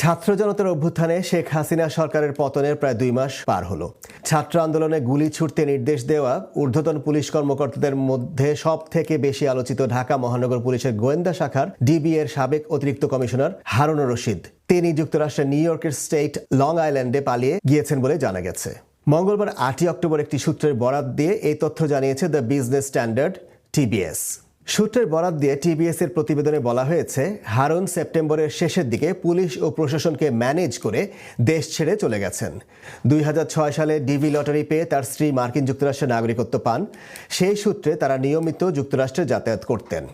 ছাত্র জনতার অভ্যুত্থানে শেখ হাসিনা সরকারের পতনের প্রায় দুই মাস পার হলো। ছাত্র আন্দোলনে গুলি ছুটতে নির্দেশ দেওয়া ঊর্ধ্বতন পুলিশ কর্মকর্তাদের মধ্যে সব থেকে বেশি আলোচিত ঢাকা মহানগর পুলিশের গোয়েন্দা শাখার ডিবি এর সাবেক অতিরিক্ত কমিশনার হারুন রশিদ। তিনি যুক্তরাষ্ট্রের নিউ ইয়র্কের স্টেট লং আইল্যান্ডে পালিয়ে গিয়েছেন বলে জানা গেছে। মঙ্গলবার আটই অক্টোবর একটি সূত্রের বরাত দিয়ে এই তথ্য জানিয়েছে দ্য বিজনেস স্ট্যান্ডার্ড, টিবিএস। সূত্রের বরাত দিয়ে টিবিএস এর প্রতিবেদনে বলা হয়েছে, হারুন সেপ্টেম্বরের শেষের দিকে পুলিশ ও প্রশাসনকে ম্যানেজ করে দেশ ছেড়ে চলে গেছেন। দুই হাজার ছয় সালে ডিভি লটারি পেয়ে তার স্ত্রী মার্কিন যুক্তরাষ্ট্রের নাগরিকত্ব পান। সেই সূত্রে তারা নিয়মিত যুক্তরাষ্ট্রে যাতায়াত করতেন।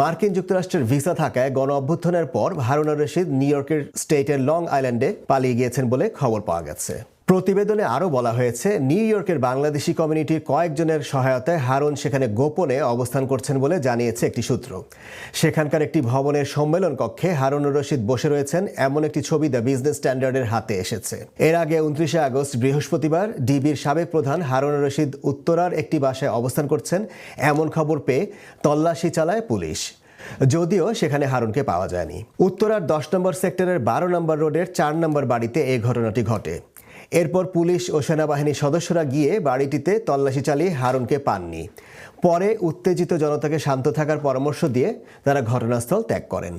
মার্কিন যুক্তরাষ্ট্রের ভিসা থাকায় গণ অভ্যুত্থানের পর হারুন রশিদ নিউ ইয়র্কের স্টেটের লং আইল্যান্ডে পালিয়ে গিয়েছেন বলে খবর পাওয়া গেছে। প্রতিবেদনে আরও বলা হয়েছে, নিউ ইয়র্কের বাংলাদেশি কমিউনিটির কয়েকজনের সহায়তায় হারুন সেখানে গোপনে অবস্থান করছেন বলে জানিয়েছে একটি সূত্র। সেখানকার একটি ভবনের সম্মেলন কক্ষে হারুন রশিদ বসে রয়েছেন, এমন একটি ছবি দ্য বিজনেস স্ট্যান্ডার্ডের হাতে এসেছে। এর আগে উনত্রিশে আগস্ট বৃহস্পতিবার ডিবির সাবেক প্রধান হারুন রশিদ উত্তরার একটি বাসায় অবস্থান করছেন, এমন খবর পেয়ে তল্লাশি চালায় পুলিশ। যদিও সেখানে হারুনকে পাওয়া যায়নি। উত্তরার দশ নম্বর সেক্টরের বারো নম্বর রোডের চার নম্বর বাড়িতে এই ঘটনাটি ঘটে। এরপর পুলিশ ও সেনাবাহিনীর সদস্যরা গিয়ে বাড়িটিতে তল্লাশি চালিয়ে হারুনকে পাননি। পরে উত্তেজিত জনতাকে শান্ত থাকার পরামর্শ দিয়ে তারা ঘটনাস্থল ত্যাগ করেন।